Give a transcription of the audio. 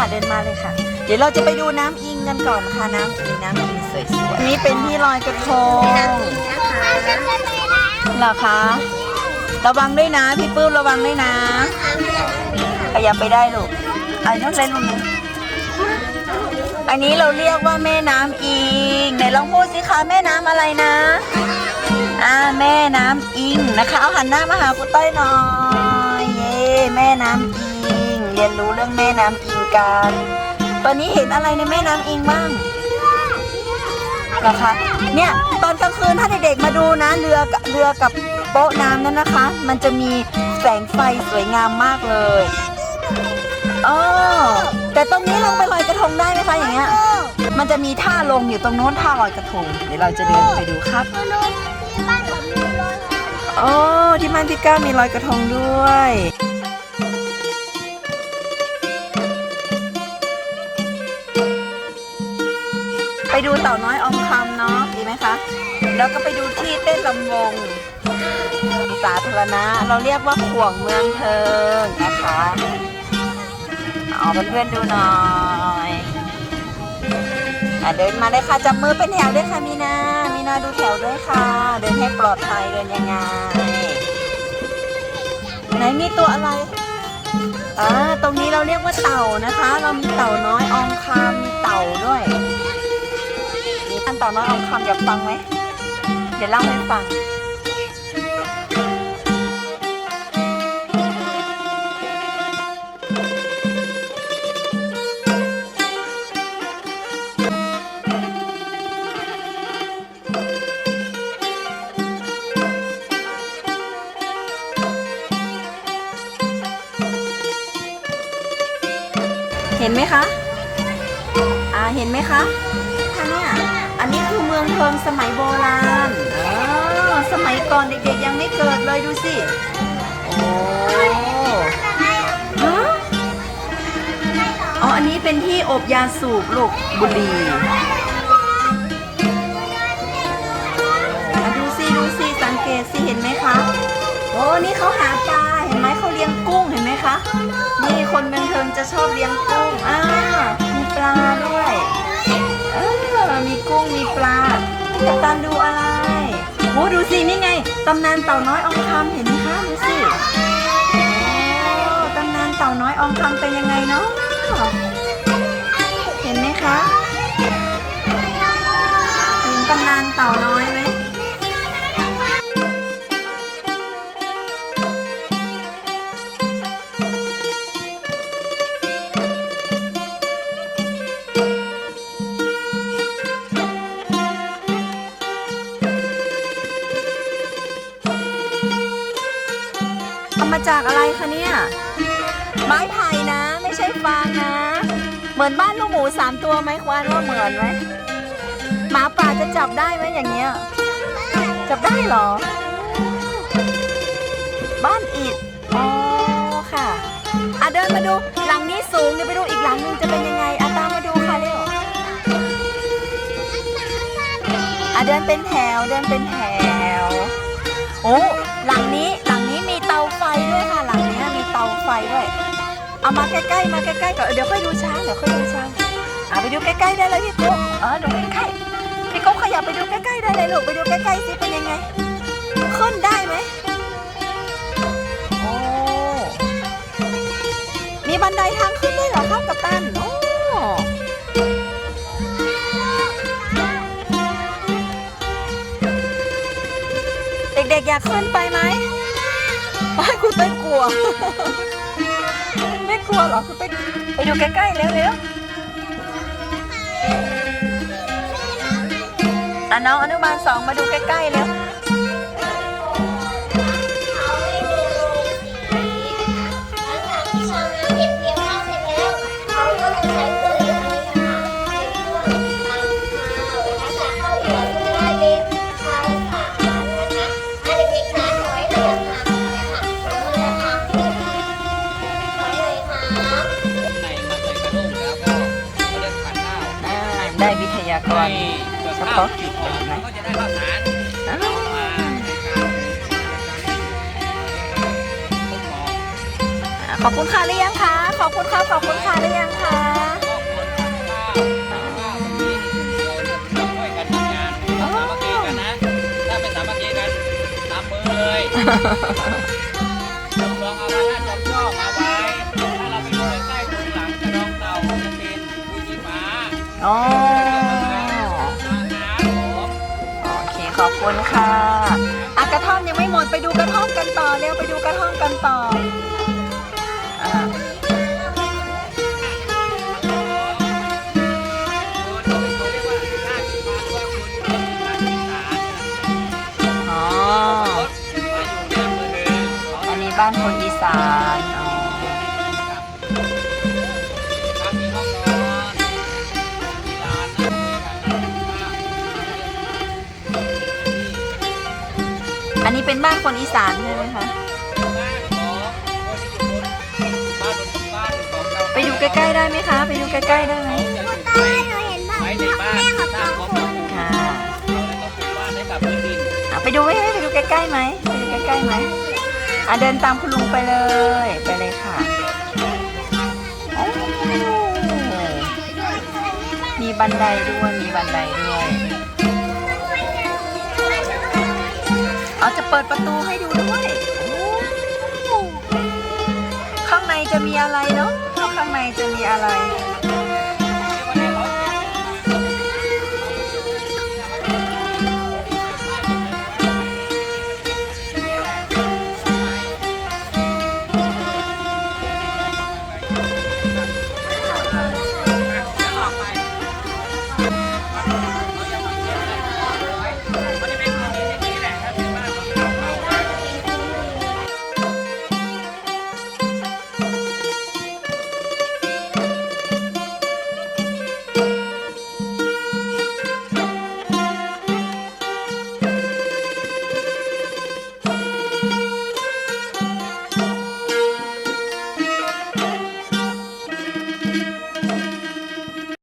ค่ะเดินมาเลยค่ะ เดี๋ยวเราจะไปดูน้ำอิงกันก่อนค่ะน้ำอิงน้ำอิงสวยๆนี่เป็นที่ลอยกระทงเหรอคะระวังด้วยนะพี่ปื้มระวังด้วยนะขยับไปได้ลูกไอ้นั่นเล่นลงนี้อันนี้เราเรียกว่าแม่น้ำอิงไหนลองพูดสิคะแม่น้ำอะไรนะ อ่าแม่น้ำอิงนะคะเอาหันหน้ามาหาคุณต้อยหน่อยเย่แม่น้ำอิง เรียนรู้เรื่องแม่น้ำอิง กัน ตอนนี้เห็นอะไรในแม่น้ำอิงบ้างเหรอคะเนี่ยตอนกลางคืนถ้าเด็กๆมาดูนะเรือกับเรือกับโป๊ะน้ำนั้นนะคะ มันจะมีแสงไฟสวยงามมากเลยอ๋อแต่ตรงนี้ลงไปลอยกระทงได้ไหมคะอย่างเงี้ยมันจะมีท่าลงอยู่ตรงโน้นท่าลอยกระทงเดี๋ยวเราจะเดินไปดูครับโอ้ที่มันพี่ก้ามีลอยกระทงด้วย ดูเต่าน้อยออมคำเนาะดีไหมคะ แล้วก็ไปดูที่เต้นลำวงสาธารณะ เราเรียกว่าขวงเมืองเทิงนะคะเอาเพื่อนๆดูหน่อยอเดินมาเลยค่ะจับมือเป็นแถวด้วยค่ะมีนา มีนาดูแถวด้วยค่ะ เดินให้ปลอดภัยเดินยังไง ไหนมีตัวอะไรอ่าตรงนี้เราเรียกว่าเต่านะคะ เรามีเต่าน้อยอองคามีเต่าด้วย มีท่านต่าน้อยอองคำอยากฟังไหม เดี๋ยวเล่าให้ฟัง เห็นไหมคะ อ่า เห็นไหมคะ อันนี้คือเมืองเทิงสมัยโบราณอ๋อสมัยก่อนเด็กๆยังไม่เกิดเลยดูสิ โอ้ฮะอ๋อ อันนี้เป็นที่อบยาสูบลูกบุหรี่อะดูสิดูสิสังเกตสิเห็นไหมคะ โอ้นี่เขาหาปลาเห็นไหมเขาเลี้ยงกุ้งเห็นไหมคะ นี่คนเมืองเทิงจะชอบเลี้ยงกุ้ง อ่า มีปลาด้วยเออมี กุ้งมีปลากับตันดูอะไรโอ้ดูสินี่ไงตำนานเต่าน้อยองคำเห็นไหมคะดูสิโอ้ตำนานเต่าน้อยอองคำเป็นยังไงเนาะเห็นไหมคะเห็นตำนานเต่าน้อยไหมำมาจากอะไรคะเนี่ย ไม้ไผ่นะ ไม่ใช่ฟางนะ เหมือนบ้านลูกหมูสามตัวไหมควานว่าเหมือนไหมหมาป่าจะจับได้ไหมอย่างเงี้ย จับได้เหรอ บ้านอิฐอ๋อค่ะอะเดินมาดูหลังนี้สูงเดี๋ยวไปดูอีกหลังหนึงจะเป็นยังไงอะตามมาดูค่ะเร็วอะเดินเป็นแถวเดินเป็นแถว โอ้หลังนี้ เอามาใกล้ๆมาใกล้ๆก่อนเดี๋ยวค่อยดูช้างเดี๋ยวค่อยดูช้างอะไปดูใกล้ๆได้เลยพี่กุ๊กเออดูใกล้ๆพี่กุ๊กขยับไปดูใกล้ๆได้เลยลูกไปดูใกล้ๆสิเป็นยังไงขึ้นได้ไหมโอ้มีบันไดทางขึ้นด้วยเหรอครับกัปตันโอ้เด็กๆอยากขึ้นไปไหมไม่คุณเต้ยกลัวไม่กลั วเหรอคุณเต้ยไปดูใกล้ๆเร็วๆอะน้องอนุบาลสองมาดูใกล้ๆเร็ว ได้วิทยากรเฉพาะกิกินจเลยไหมก็จะได้ข้าวสารอ้าวขอบคุณค่ะหรือยังคะขอบคุณค่ะขอบคุณค่ะหรือยังคะครอบครัวทานข้าวข้าวตรงนี้เราเนี่ยช่วยกันทำงานสามัคคีกันนะถ้าไม่สามัคคีกันตามมือเลย อ๋อโอเคขอบคุณค่ะอะกระท่อมยังไม่หมดไปดูกระท่อมกันต่อเร็วไปดูกระท่อมกันต่ออ่าอ๋ออันนี้บ้านคนอีสาน นอันนี้เป็นบ้านคนอีสานใช่ไหมคะบ้านของคนที่อยู่บนบ้านบนบ้านของเราไปดูใกล้ๆได้ไหมคะ ไปดูใกล้ๆได้ไหมเขาจะอยู่ไว้ไว้ในบ้านสร้างความอบอุ่นค่ะเราเลยต้องปลูกบ้านให้กับพื้นดินอะไปดูไหมไปดูใกล้ๆไหมไปดูใกล้ๆไหมอะเดินตามคุณลุงไปเลย ไปเลยค่ะโอ้มีบันไดด้วย มีบันไดด้วย จะเปิดประตูให้ดูด้วยข้างในจะมีอะไรเนาะข้างในจะมีอะไร